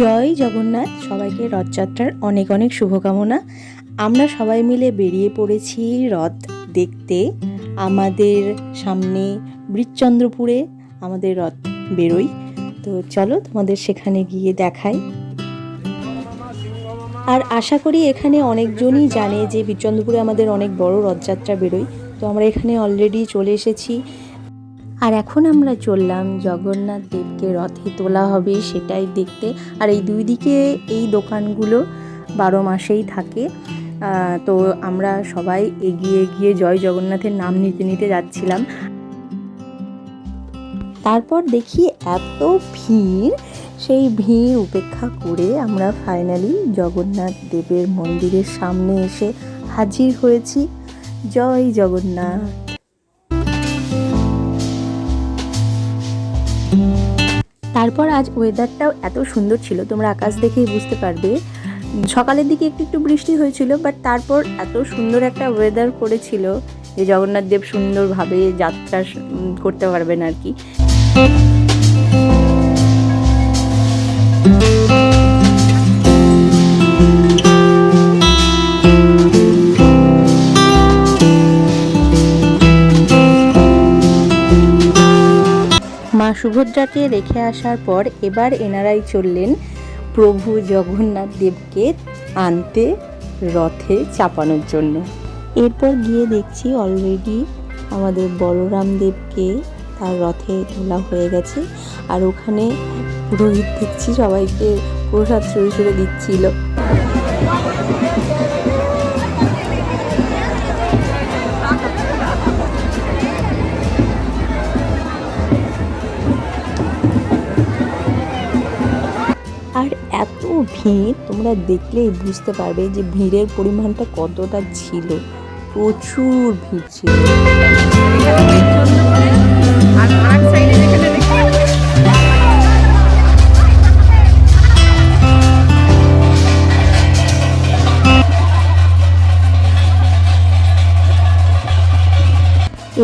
জয় জগন্নাথ। সবাইকে রথযাত্রার অনেক অনেক শুভকামনা। আমরা সবাই মিলে বেরিয়ে পড়েছি রথ দেখতে। আমাদের সামনে বৃচন্দ্রপুরে আমাদের রথ বেরোই তো চলো তোমাদের সেখানে গিয়ে দেখাই। আর আশা করি এখানে অনেকজনই জানে যে বীরচন্দ্রপুরে আমাদের অনেক বড় রথযাত্রা বেরোয়। তো আমরা এখানে অলরেডি চলে এসেছি। আর এখন আমরা চললাম জগন্নাথ দেবকে রথে তোলা হবে সেটাই দেখতে। আর এই দুই দিকে এই দোকানগুলো বারো মাসেই থাকে। তো আমরা সবাই এগিয়ে গিয়ে জয় জগন্নাথের নাম নিতে নিতে যাচ্ছিলাম। তারপর দেখি এত ভিড়, সেই ভিড় উপেক্ষা করে আমরা ফাইনালি জগন্নাথ দেবের মন্দিরের সামনে এসে হাজির হয়েছি। জয় জগন্নাথ। তারপর আজ ওয়েদারটাও এত সুন্দর ছিল, তোমরা আকাশ দেখেই বুঝতে পারবে। সকালের দিকে একটু একটু বৃষ্টি হয়েছিল বাট তারপর এত সুন্দর একটা ওয়েদার করেছিল যে জগন্নাথ দেব সুন্দরভাবে যাত্রা করতে পারবেন আর কি। মা সুভদ্রাকে রেখে আসার পর এবার এনারাই চললেন প্রভু জগন্নাথ দেবকে আনতে রথে চাপানোর জন্য। এরপর গিয়ে দেখছি অলরেডি আমাদের বলরাম দেবকে তার রথে তোলা হয়ে গেছে আর ওখানে পুরোহিত দেখছি, সবাইকে প্রসাদ সরে সরে দিচ্ছিল। ভিড় তোমরা দেখলেই বুঝতে পারবে যে ভিড়ের পরিমাণটা কতটা ছিল। প্রচুর ভিড় ছিল।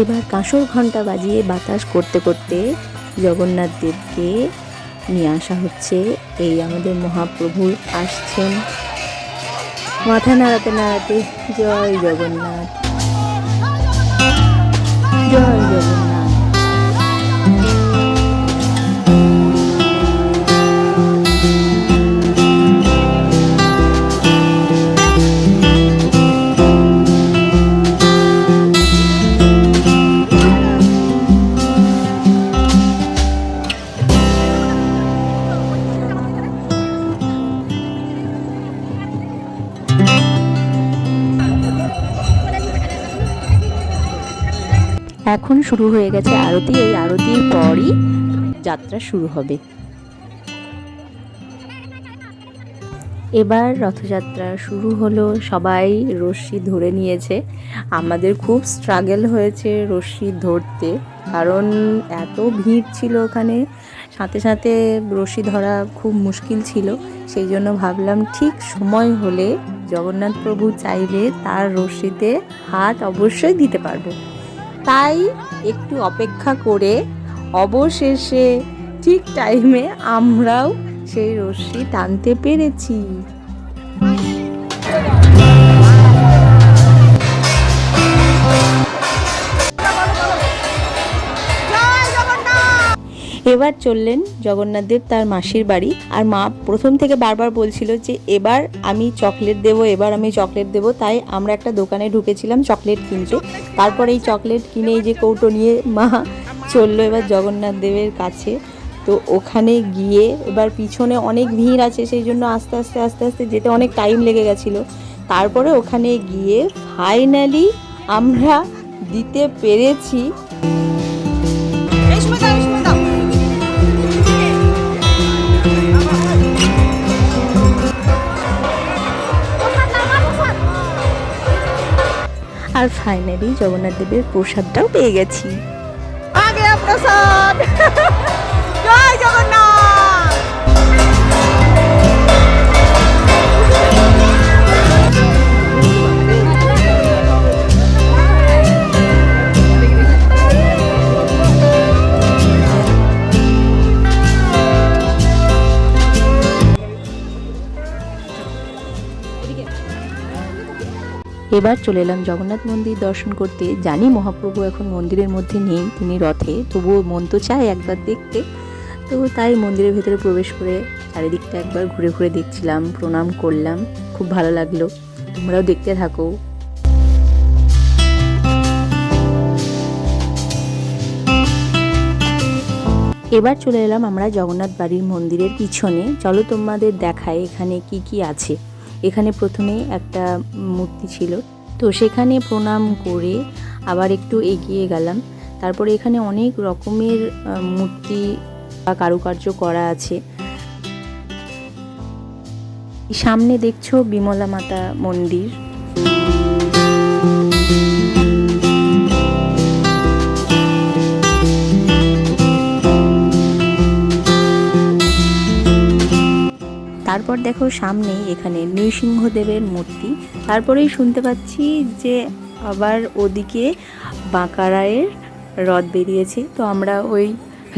এবার কাঁসর ঘণ্টা বাজিয়ে বাতাস করতে করতে জগন্নাথ দেবকে নিয়ে আসা হচ্ছে। এই আমাদের মহাপ্রভু আসছেন। মাথা নাড়াতে নাড়াতে। জয় জগন্নাথ। জয় জগন্নাথ। এখন শুরু হয়ে গেছে আরতি। এই আরতির পরই যাত্রা শুরু হবে। এবার রথযাত্রা শুরু হলো। সবাই রশ্মি ধরে নিয়েছে। আমাদের খুব স্ট্রাগল হয়েছে রশ্মি ধরতে। কারণ এত ভিড় ছিল ওখানে। সাথে সাথে রশ্মি ধরা খুব মুশকিল ছিল। সেই জন্য ভাবলাম, ঠিক সময় হলে জগন্নাথ প্রভু চাইলে তার রশ্মিতে হাত অবশ্যই দিতে পারব। তাই একটু অপেক্ষা করে অবশেষে ঠিক টাইমে আমরাও সেই রশ্মি টানতে পেরেছি। এবার চললেন জগন্নাথদেব তার মাসির বাড়ি। আর মা প্রথম থেকে বারবার বলছিল যে, এবার আমি চকলেট দেব, এবার আমি চকলেট দেব। তাই আমরা একটা দোকানে ঢুকেছিলাম চকলেট কিনতে। তারপর এই চকলেট কিনে এই যে কৌটো নিয়ে মা চলল এবার জগন্নাথ দেবের কাছে। তো ওখানে গিয়ে এবার পিছনে অনেক ভিড় আছে, সেই জন্য আস্তে আস্তে আস্তে আস্তে যেতে অনেক টাইম লেগে গেছিল। তারপরে ওখানে গিয়ে ফাইনালি আমরা দিতে পেরেছি। আর ফাইনালি জগন্নাথ দেবের প্রসাদটাও পেয়ে গেছি। আগে প্রসাদ জয় জগন্নাথ! এবার চলে এলাম জগন্নাথ মন্দির দর্শন করতে। জানি মহাপ্রভু এখন মন্দিরের মধ্যে নেই, তিনি রথে, তবুও মন তো চায় একবার দেখতে। তো তাই মন্দিরের ভেতরে প্রবেশ করে চারিদিকটা একবার ঘুরে ঘুরে দেখছিলাম, প্রণাম করলাম, খুব ভালো লাগল। তোমরাও দেখতে থাকো। এবার চলে এলাম আমরা জগন্নাথ বাড়ির মন্দিরের পিছনে। চলো তোমাদের দেখায় এখানে কি কি আছে। এখানে প্রথমে একটা মূর্তি ছিল। তো সেখানে প্রণাম করে আবার একটু এগিয়ে গেলাম। তারপরে এখানে অনেক রকমের মূর্তি বা কারুকার্য করা আছে। সামনে দেখছ বিমলা মাতা মন্দির। তারপর দেখো সামনে এখানে নৃসিংহদেবের মূর্তি। তারপরেই শুনতে পাচ্ছি যে আবার ওদিকে বাঁকারায়ের রথ বেরিয়েছে। তো আমরা ওই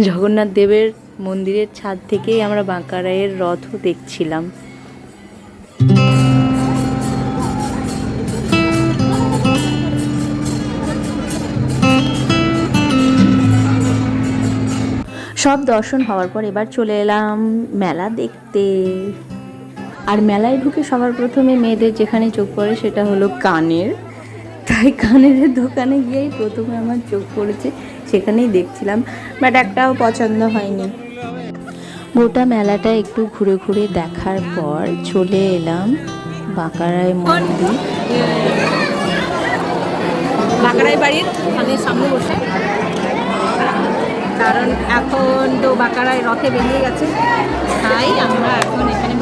জগন্নাথ দেবের মন্দিরের ছাদ থেকেই আমরা বাঁকারায়ের রথও দেখছিলাম। সব দর্শন হওয়ার পর এবার চলে এলাম মেলা দেখতে। আর মেলায় ঢুকে সবার প্রথমে মেয়েদের যেখানে চোখ পড়ে সেটা হলো কানের। তাই কানের দোকানে গিয়েই প্রথমে আমার চোখ পড়েছে, সেখানেই দেখছিলাম। বাট একটাও পছন্দ হয়নি। গোটা মেলাটা একটু ঘুরে ঘুরে দেখার পর চলে এলাম বাঁকারায় মন্দির। বাঁকড়াই বাড়ির মানে সামনে বসে। কারণ এখন তো বাঁকড়াই রথে বেরিয়ে গেছে। তাই আমরা এখন এখানে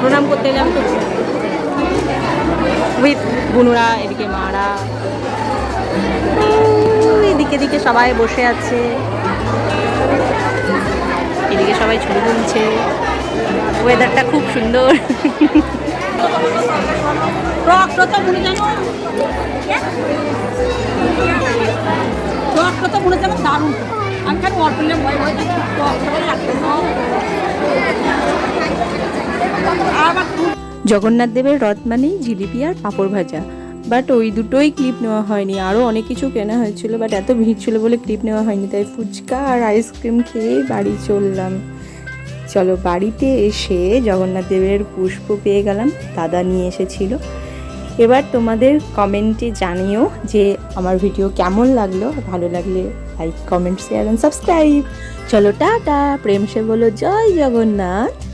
প্রণাম করতে এলাম তো উইথ বুনুরা, এদিকে মারা। এদিকে এদিকে সবাই বসে আছে। এদিকে সবাই ছবি তুলছে। ওয়েদারটা খুব সুন্দর। মনে জানো তো মনে জানো দারুণ। আমি ভয় ভয় জগন্নাথ দেবের রথ মানেই জিলিপি আর পাঁপড় ভাজা। বাট ওই দুটোই ক্লিপ নেওয়া হয়নি। আরও অনেক কিছু কেনা হয়েছিল, বাট এত ভিড় ছিল বলে ক্লিপ নেওয়া হয়নি। তাই ফুচকা আর আইসক্রিম খেয়ে বাড়ি চললাম। চলো বাড়িতে এসে জগন্নাথ দেবের পুষ্প পেয়ে গেলাম। দাদা নিয়ে এসেছিল। এবার তোমাদের কমেন্টে জানিও যে আমার ভিডিও কেমন লাগল। ভালো লাগলে like comment share and subscribe চলো টাটা, প্রেম সে বলো, জয় জগন্নাথ।